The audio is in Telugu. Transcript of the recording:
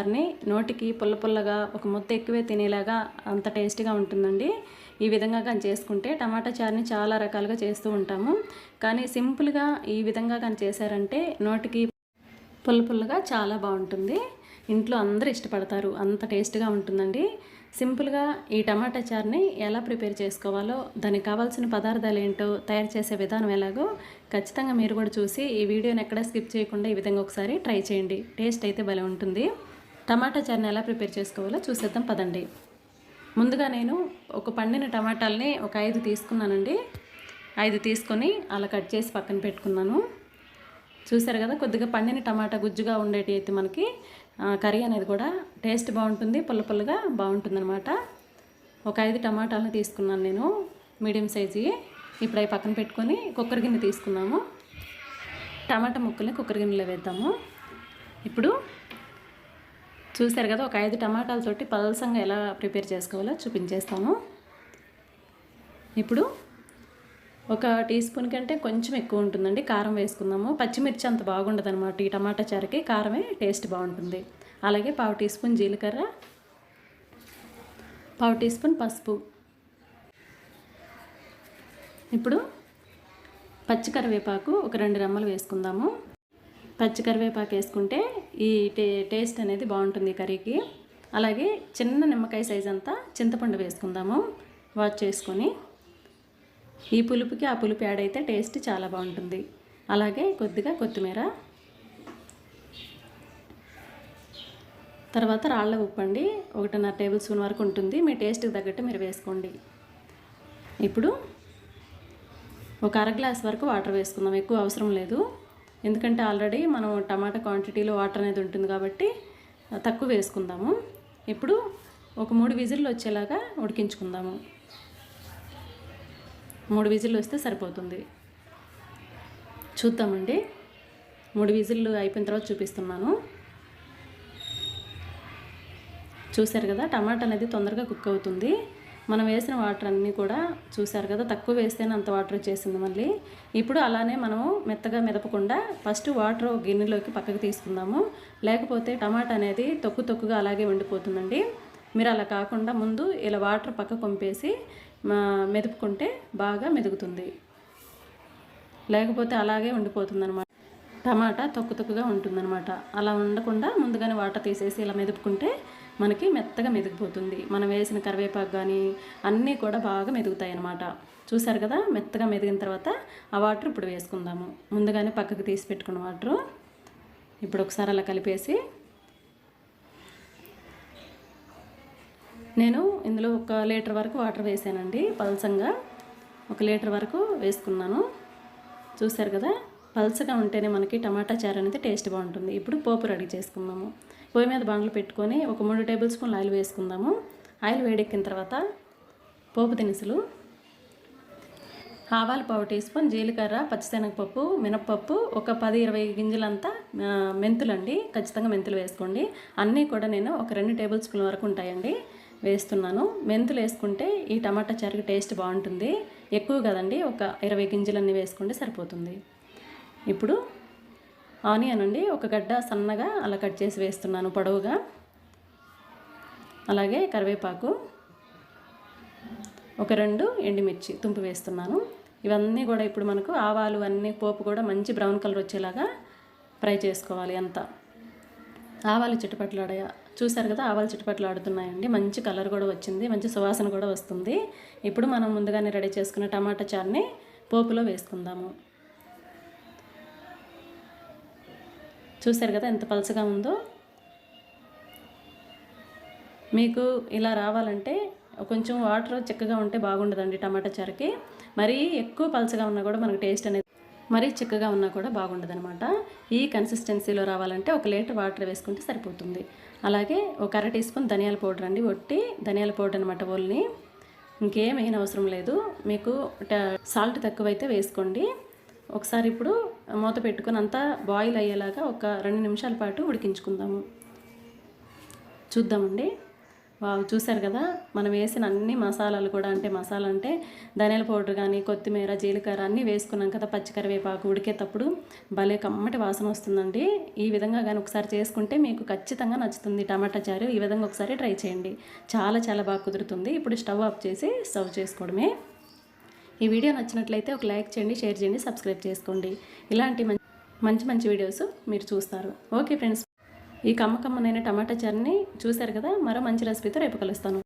చారుని నోటికి పుల్ల పుల్లగా ఒక ముద్ద ఎక్కువే తినేలాగా అంత టేస్టీగా ఉంటుందండి. ఈ విధంగా కానీ చేసుకుంటే టమాటా చారుని చాలా రకాలుగా చేస్తూ ఉంటాము. కానీ సింపుల్గా ఈ విధంగా కానీ చేశారంటే నోటికి పుల్ల పుల్లగా చాలా బాగుంటుంది. ఇంట్లో అందరూ ఇష్టపడతారు. అంత టేస్ట్గా ఉంటుందండి. సింపుల్గా ఈ టమాటా చారుని ఎలా ప్రిపేర్ చేసుకోవాలో దానికి కావాల్సిన పదార్థాలు ఏంటో తయారు చేసే విధానం ఎలాగో ఖచ్చితంగా మీరు కూడా చూసి ఈ వీడియోని ఎక్కడ స్కిప్ చేయకుండా ఈ విధంగా ఒకసారి ట్రై చేయండి. టేస్ట్ అయితే భలే ఉంటుంది. టమాటా చారుని ఎలా ప్రిపేర్ చేసుకోవాలో చూసేద్దాం పదండి. ముందుగా నేను ఒక పండిన టమాటాలని ఒక ఐదు తీసుకున్నానండి. ఐదు తీసుకొని అలా కట్ చేసి పక్కన పెట్టుకున్నాను. చూసారు కదా కొద్దిగా పండిన టమాటా గుజ్జుగా ఉండేటి అయితే మనకి కర్రీ అనేది కూడా టేస్ట్ బాగుంటుంది పుల్ల పుల్లగా బాగుంటుందన్నమాట. ఒక ఐదు టమాటాలను తీసుకున్నాను నేను మీడియం సైజు. ఇప్పుడు అవి పక్కన పెట్టుకొని కుక్కర్ గిన్నె తీసుకున్నాము. టమాటా ముక్కల్ని కుక్కర్ గిన్నెలో వేద్దాము. ఇప్పుడు చూశారు కదా ఒక ఐదు టమాటాలతోటి పలసంగా ఎలా ప్రిపేర్ చేసుకోవాలో చూపించేస్తాను. ఇప్పుడు ఒక టీ స్పూన్ కంటే కొంచెం ఎక్కువ ఉంటుందండి కారం వేసుకుందాము. పచ్చిమిర్చి అంత బాగుండదు అనమాట ఈ టమాటా చారుకి కారమే టేస్ట్ బాగుంటుంది. అలాగే పావు టీ స్పూన్ జీలకర్ర పావు టీ స్పూన్ పసుపు. ఇప్పుడు పచ్చి కరివేపాకు ఒక రెండు రెమ్మలు వేసుకుందాము. పచ్చి కరివేపాకు వేసుకుంటే ఈ టే టేస్ట్ అనేది బాగుంటుంది కర్రీకి. అలాగే చిన్న నిమ్మకాయ సైజ్ అంతా చింతపండు వేసుకుందాము. వాష్ చేసుకొని. ఈ పులుపుకి ఆ పులుపు యాడ్ అయితే టేస్ట్ చాలా బాగుంటుంది. అలాగే కొద్దిగా కొత్తిమీర. తర్వాత రాళ్ళ ఉప్పు అండి. ఒకటిన్నర టేబుల్ స్పూన్ వరకు ఉంటుంది. మీ టేస్ట్కి తగ్గట్టు మీరు వేసుకోండి. ఇప్పుడు ఒక అర గ్లాస్ వరకు వాటర్ వేసుకుందాం. ఎక్కువ అవసరం లేదు. ఎందుకంటే ఆల్రెడీ మనం టమాటా క్వాంటిటీలో వాటర్ అనేది ఉంటుంది కాబట్టి తక్కువ వేసుకుందాము. ఇప్పుడు ఒక మూడు విజిల్లు వచ్చేలాగా ఉడికించుకుందాము. మూడు విజిల్లు వస్తే సరిపోతుంది. చూద్దామండి. మూడు విజిల్లు అయిపోయిన తర్వాత చూపిస్తున్నాను. చూశారు కదా టమాటా అనేది తొందరగా కుక్ అవుతుంది. మనం వేసిన వాటర్ అన్నీ కూడా చూశారు కదా తక్కువ వేస్తేనే అంత వాటర్ వచ్చేసింది మళ్ళీ. ఇప్పుడు అలానే మనము మెత్తగా మెదపకుండా ఫస్ట్ వాటర్ గిన్నెలోకి పక్కకు తీసుకుందాము. లేకపోతే టమాటా అనేది తొక్కు తొక్కుగా అలాగే ఉండిపోతుందండి మీరు అలా కాకుండా ముందు ఇలా వాటర్ పక్కకు పంపేసి మెదుపుకుంటే బాగా మెదుగుతుంది. లేకపోతే అలాగే ఉండిపోతుంది అనమాట టమాటా తొక్కు తొక్కుగా ఉంటుందన్నమాట. అలా ఉండకుండా ముందుగానే వాటర్ తీసేసి ఇలా మెదుపుకుంటే మనకి మెత్తగా మెదిగిపోతుంది. మనం వేసిన కరివేపాకు కానీ అన్నీ కూడా బాగా మెదుగుతాయి అన్నమాట చూసారు కదా? మెత్తగా మెదిగిన తర్వాత ఆ వాటర్ ఇప్పుడు వేసుకుందాము. ముందుగానే పక్కకు తీసి పెట్టుకున్న వాటరు ఇప్పుడు ఒకసారి అలా కలిపేసి నేను ఇందులో ఒక లీటర్ వరకు వాటర్ వేసానండి. పల్సంగా ఒక లీటర్ వరకు వేసుకున్నాను. చూసారు కదా? పల్చగా ఉంటేనే మనకి టమాటా చారు అనేది టేస్ట్ బాగుంటుంది. ఇప్పుడు పోపు రెడీ చేసుకుందాము. పొయ్యి మీద బాండ్లు పెట్టుకొని ఒక మూడు టేబుల్ స్పూన్లు ఆయిల్ వేసుకుందాము. ఆయిల్ వేడెక్కిన తర్వాత పోపు దినుసులు ఆవాలు పావు టీ స్పూన్ జీలకర్ర పచ్చిశనగపప్పు మినప్పప్పు ఒక పది ఇరవై గింజలంతా మెంతులండి. ఖచ్చితంగా మెంతులు వేసుకోండి. అన్నీ కూడా నేను ఒక రెండు టేబుల్ స్పూన్ వరకు ఉంటాయండి. వేస్తున్నాను. మెంతులు వేసుకుంటే ఈ టమాటా చారుకి టేస్ట్ బాగుంటుంది. ఎక్కువ కదండి ఒక ఇరవై గింజలన్నీ వేసుకుంటే సరిపోతుంది. ఇప్పుడు ఆనియన్ అండి ఒక గడ్డ సన్నగా అలా కట్ చేసి వేస్తున్నాను పొడవుగా. అలాగే కరివేపాకు ఒక రెండు ఎండుమిర్చి తుంపు వేస్తున్నాను. ఇవన్నీ కూడా ఇప్పుడు మనకు ఆవాలు అన్నీ పోపు కూడా మంచి బ్రౌన్ కలర్ వచ్చేలాగా ఫ్రై చేసుకోవాలి అంతా. ఆవాలు చిట్టుపట్లాడాయ చూసారు కదా ఆవాలు చిట్టుపట్లు ఆడుతున్నాయండి. మంచి కలర్ కూడా వచ్చింది మంచి సువాసన కూడా వస్తుంది. ఇప్పుడు మనం ముందుగానే రెడీ చేసుకున్న టమాటా చారుని పోపులో వేసుకుందాము. చూసారు కదా ఎంత పలచగా ఉందో? మీకు ఇలా రావాలంటే కొంచెం వాటర్ చిక్కగా ఉంటే బాగుండదండి టమాటా చారుకి. మరీ ఎక్కువ పలచగా ఉన్నా కూడా మనకు టేస్ట్ అనేది మరీ చిక్కగా ఉన్నా కూడా బాగుండదనమాట ఈ కన్సిస్టెన్సీలో రావాలంటే ఒక లీటర్ వాటర్ వేసుకుంటే సరిపోతుంది. అలాగే ఒక అర టీ స్పూన్ ధనియాల పౌడర్ అండి ఒట్టి ధనియాల పౌడర్ అనమాట ఓల్ని ఇంకేం వేయని అవసరం లేదు. మీకు సాల్ట్ తక్కువైతే వేసుకోండి. ఒకసారి ఇప్పుడు మూత పెట్టుకుని అంతా బాయిల్ అయ్యేలాగా ఒక రెండు నిమిషాల పాటు ఉడికించుకుందాము. చూద్దామండి. వావ్ చూశారు కదా? మనం వేసిన అన్ని మసాలాలు కూడా అంటే మసాలా అంటే ధనియాల పౌడర్ కానీ కొత్తిమీర జీలకర్ర అన్నీ వేసుకున్నాం కదా పచ్చికరివేపాకు ఉడికేటప్పుడు. భలే కమ్మటి వాసన వస్తుందండి. ఈ విధంగా కానీ ఒకసారి చేసుకుంటే మీకు ఖచ్చితంగా నచ్చుతుంది టమాటా చారు. ఈ విధంగా ఒకసారి ట్రై చేయండి. చాలా చాలా బాగా కుదురుతుంది. ఇప్పుడు స్టవ్ ఆఫ్ చేసి సర్వ్ చేసుకోవడమే. ఈ వీడియో నచ్చినట్లయితే ఒక లైక్ చేయండి షేర్ చేయండి సబ్స్క్రైబ్ చేసుకోండి. ఇలాంటి మంచి మంచి వీడియోస్ మీరు చూస్తారు. ఓకే ఫ్రెండ్స్ ఈ కమ్మకమ్మనైన టమాటా చారుని చూశారు కదా? మరో మంచి రెసిపీతో రేపు కలుస్తాను.